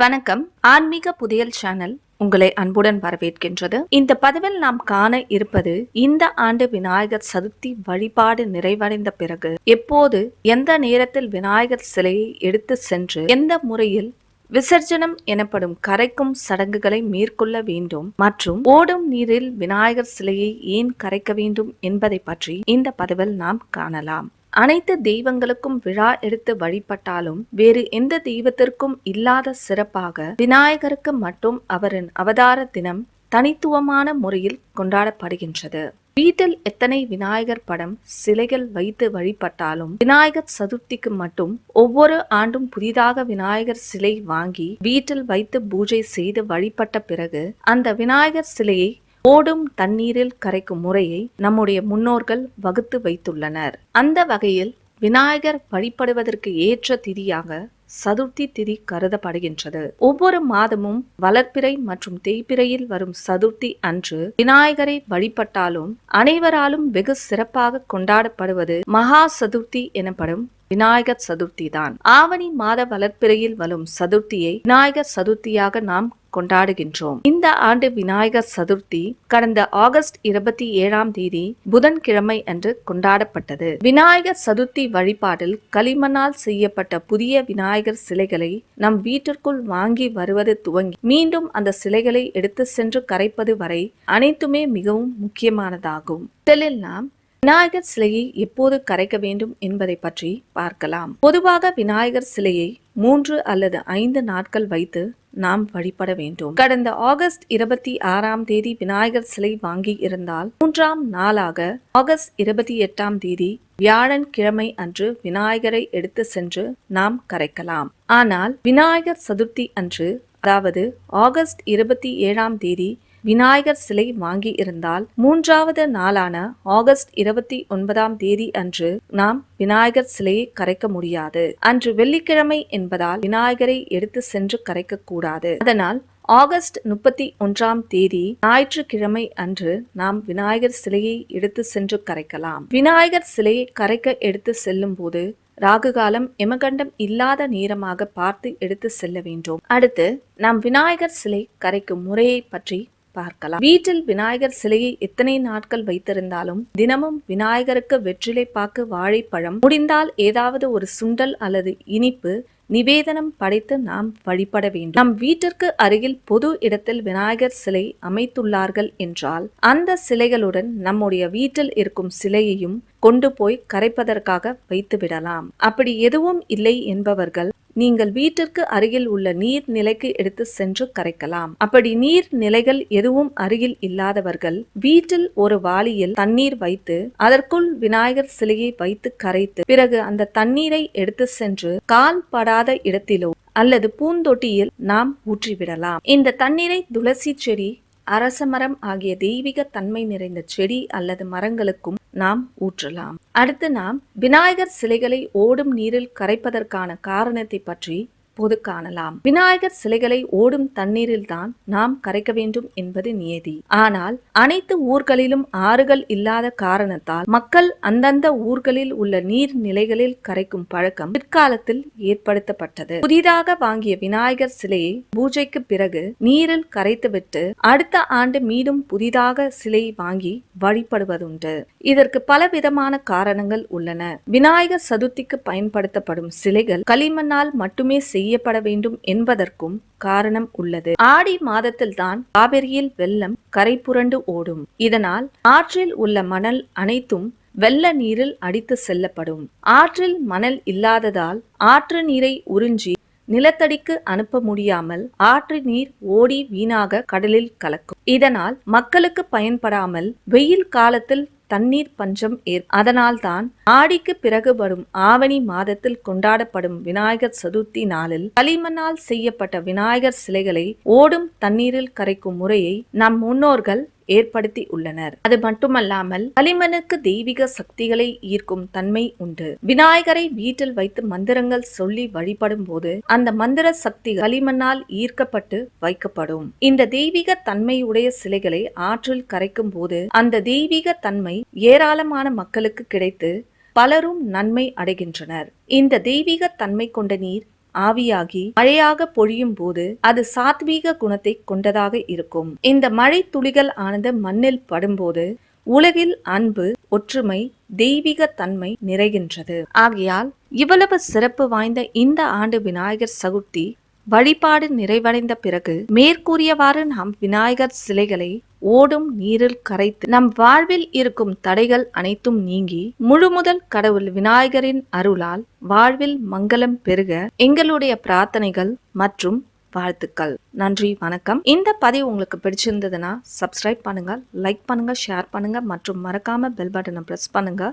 வணக்கம். ஆன்மீக புதியல் சேனல் உங்களை அன்புடன் வரவேற்கின்றது. இந்த பதிவில் நாம் காண இருப்பது இந்த ஆண்டு விநாயகர் சதுர்த்தி வழிபாடு நிறைவடைந்த பிறகு எப்போது எந்த நேரத்தில் விநாயகர் சிலையை எடுத்து சென்று எந்த முறையில் விசர்ஜனம் எனப்படும் கரைக்கும் சடங்குகளை மேற்கொள்ள வேண்டும் மற்றும் ஓடும் நீரில் விநாயகர் சிலையை ஏன் கரைக்க வேண்டும் என்பதை பற்றி இந்த பதிவில் நாம் காணலாம். அனைத்து தெய்வங்களுக்கும் விழா எடுத்து வழிபட்டாலும் வேறு எந்த தெய்வத்திற்கும் இல்லாத சிறப்பாக விநாயகருக்கு மட்டும் அவரின் அவதார தினம் தனித்துவமான முறையில் கொண்டாடப்படுகின்றது. வீட்டில் எத்தனை விநாயகர் படம் சிலைகள் வைத்து வழிபட்டாலும் விநாயகர் சதுர்த்திக்கு மட்டும் ஒவ்வொரு ஆண்டும் புதிதாக விநாயகர் சிலை வாங்கி வீட்டில் வைத்து பூஜை செய்து வழிபட்ட பிறகு அந்த விநாயகர் சிலையை ஓடும் தண்ணீரில் கரைக்கும் முறையை நம்முடைய முன்னோர்கள் வகுத்து வைத்துள்ளனர். அந்த வகையில் விநாயகர் வழிபடுவதற்கு ஏற்ற திதியாக சதுர்த்தி திதி கருதப்படுகின்றது. ஒவ்வொரு மாதமும் வளர்ப்பிறை மற்றும் தேய்பிறையில் வரும் சதுர்த்தி அன்று விநாயகரை வழிபட்டாலும் அனைவராலும் வெகு சிறப்பாக கொண்டாடப்படுவது மகா சதுர்த்தி எனப்படும் விநாயகர் சதுர்த்தி தான் ஆவணி மாத வளர்ப்பிறையில் வரும் சதுர்த்தியை விநாயகர் சதுர்த்தியாக நாம் கொண்டாடுகின்றோம். இந்த ஆண்டு விநாயகர் சதுர்த்தி கடந்த ஆகஸ்ட் இருபத்தி ஏழாம் தேதி புதன்கிழமை அன்று கொண்டாடப்பட்டது. விநாயகர் சதுர்த்தி வழிபாட்டில் களிமண்ணால் செய்யப்பட்ட புதிய விநாயகர் சிலைகளை நம் வீட்டிற்குள் வாங்கி வருவது துவங்கி மீண்டும் அந்த சிலைகளை எடுத்து சென்று கரைப்பது வரை அனைத்துமே மிகவும் முக்கியமானதாகும். முதலில் நாம் விநாயகர் சிலையை எப்போது கரைக்க வேண்டும் என்பதை பற்றி பார்க்கலாம். பொதுவாக விநாயகர் சிலையை மூன்று அல்லது ஐந்து நாட்கள் வைத்து நாம் வழிபட வேண்டும். கடந்த ஆகஸ்ட் இருபத்தி ஆறாம் தேதி விநாயகர் சிலை வாங்கி இருந்தால் மூன்றாம் நாளாக ஆகஸ்ட் இருபத்தி எட்டாம் தேதி வியாழன் கிழமை அன்று விநாயகரை எடுத்து சென்று நாம் கரைக்கலாம். ஆனால் விநாயகர் சதுர்த்தி அன்று அதாவது ஆகஸ்ட் இருபத்தி ஏழாம் தேதி விநாயகர் சிலை வாங்கி இருந்தால் மூன்றாவது நாளான ஆகஸ்ட் இருபத்தி ஒன்பதாம் தேதி அன்று நாம் விநாயகர் சிலையை கரைக்க முடியாது. அன்று வெள்ளிக்கிழமை என்பதால் விநாயகரை எடுத்து சென்று கரைக்க கூடாது. அதனால் ஆகஸ்ட் முப்பத்தி ஒன்றாம் தேதி ஞாயிற்றுக்கிழமை அன்று நாம் விநாயகர் சிலையை எடுத்து சென்று கரைக்கலாம். விநாயகர் சிலையை கரைக்க எடுத்து செல்லும் போது ராகுகாலம் எமகண்டம் இல்லாத நேரமாக பார்த்து எடுத்து செல்ல வேண்டும். அடுத்து நாம் விநாயகர் சிலை கரைக்கும் முறையை பற்றி பார்க்கலாம். வீட்டில் விநாயகர் சிலையை எத்தனை நாட்கள் வைத்திருந்தாலும் தினமும் விநாயகருக்கு வெற்றிலை பாக்கு வாழைப்பழம் முடிந்தால் ஏதாவது ஒரு சுண்டல் அல்லது இனிப்பு நிவேதனம் படைத்து நாம் வழிபட வேண்டும். நம் வீட்டிற்கு அருகில் பொது இடத்தில் விநாயகர் சிலை அமைத்துள்ளார்கள் என்றால் அந்த சிலைகளுடன் நம்முடைய வீட்டில் இருக்கும் சிலையையும் கொண்டு போய் கரைப்பதற்காக வைத்து விடலாம் அப்படி எதுவும் இல்லை என்பவர்கள் நீங்கள் வீட்டிற்கு அருகில் உள்ள நீர் நிலைக்கு எடுத்து சென்று கரைக்கலாம். அப்படி நீர் நிலைகள் எதுவும் அருகில் இல்லாதவர்கள் வீட்டில் ஒரு வாளியில் தண்ணீர் வைத்து அதற்குள் விநாயகர் சிலையை வைத்து கரைத்து பிறகு அந்த தண்ணீரை எடுத்து சென்று கால் படாத இடத்திலோ அல்லது பூந்தொட்டியில் நாம் ஊற்றிவிடலாம். இந்த தண்ணீரை துளசி செடி அரசமரம் ஆகிய தெய்வீக தன்மை நிறைந்த செடி அல்லது மரங்களுக்கும் நாம் ஊற்றலாம். அடுத்து நாம் விநாயகர் சிலைகளை ஓடும் நீரில் கரைப்பதற்கான காரணத்தை பற்றி போது காணலாம். விநாயகர் சிலைகளை ஓடும் தண்ணீரில் தான் நாம் கரைக்க வேண்டும் என்பது நியதி. ஆனால் அனைத்து ஊர்களிலும் ஆறுகள் இல்லாத காரணத்தால் மக்கள் அந்தந்த ஊர்களில் உள்ள நீர் நிலைகளில் கரைக்கும் பழக்கம் பிற்காலத்தில் ஏற்படுத்தப்பட்டது. புதிதாக வாங்கிய விநாயகர் சிலையை பூஜைக்கு பிறகு நீரில் கரைத்துவிட்டு அடுத்த ஆண்டு மீண்டும் புதிதாக சிலை வாங்கி வழிபடுவதுண்டு. இதற்கு பல விதமான காரணங்கள் உள்ளன. விநாயகர் சதுர்த்திக்கு பயன்படுத்தப்படும் சிலைகள் களிமண்ணால் மட்டுமே செய்ய செய்யப்பட வேண்டும் என்பதற்கும் காரணம் உள்ளது. ஆடி மாதத்தில்தான் காவிரியில் வெள்ளம் கரை புரண்டு ஓடும். இதனால் ஆற்றில் உள்ள மணல் அனைத்தும் வெள்ள நீரில் அடித்து செல்லப்படும். ஆற்றில் மணல் இல்லாததால் ஆற்று நீரை உறிஞ்சி நிலத்தடிக்கு அனுப்ப முடியாமல் ஆற்று நீர் ஓடி வீணாக கடலில் கலக்கும். இதனால் மக்களுக்கு பயன்படாமல் வெயில் காலத்தில் தண்ணீர் பஞ்சம் ஏற் அதனால்தான் ஆடிக்கு பிறகு வரும் ஆவணி மாதத்தில் கொண்டாடப்படும் விநாயகர் சதுர்த்தி நாளில் களிமண்ணால் செய்யப்பட்ட விநாயகர் சிலைகளை ஓடும் தண்ணீரில் கரைக்கும் முறையை நம் முன்னோர்கள் ஏற்படுத்தி உள்ளனர். அது மட்டுமல்லாமல் களிமண்ணுக்கு தெய்வீக சக்திகளை ஈர்க்கும் தன்மை உண்டு. விநாயகரை வீட்டில் வைத்து மந்திரங்கள் சொல்லி வழிபடும் போது அந்த மந்திர சக்தி களிமண்ணால் ஈர்க்கப்பட்டு வைக்கப்படும். இந்த தெய்வீக தன்மையுடைய சிலைகளை ஆற்றில் கரைக்கும் போது அந்த தெய்வீக தன்மை ஏராளமான மக்களுக்கு கிடைத்து பலரும் நன்மை அடைகின்றனர். இந்த தெய்வீக தன்மை கொண்ட நீர் ஆவியாகி மழையாக பொழியும் போது அது சாத்வீக குணத்தை கொண்டதாக இருக்கும். இந்த மழை துளிகள் ஆனது மண்ணில் படும்போது உலகில் அன்பு ஒற்றுமை தெய்வீக தன்மை நிறைகின்றது. ஆகையால் இவ்வளவு சிறப்பு வாய்ந்த இந்த ஆண்டு விநாயகர் சதுர்த்தி வழிபாடு நிறைவடைந்த பிறகு மேற்கூறியவாறு நாம் விநாயகர் சிலைகளை ஓடும் நீரில் கரைத்து நம் வாழ்வில் இருக்கும் தடைகள் அனைத்தும் நீங்கி முழுமுதல் கடவுள் விநாயகரின் அருளால் வாழ்வில் மங்களம் பெருக எங்களுடைய பிரார்த்தனைகள் மற்றும் வாழ்த்துக்கள். நன்றி வணக்கம். இந்த பதிவு உங்களுக்கு பிடிச்சிருந்ததுன்னா சப்ஸ்கிரைப் பண்ணுங்க லைக் பண்ணுங்க ஷேர் பண்ணுங்க மற்றும் மறக்காம பெல் பட்டனை ப்ரெஸ் பண்ணுங்க.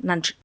நன்றி.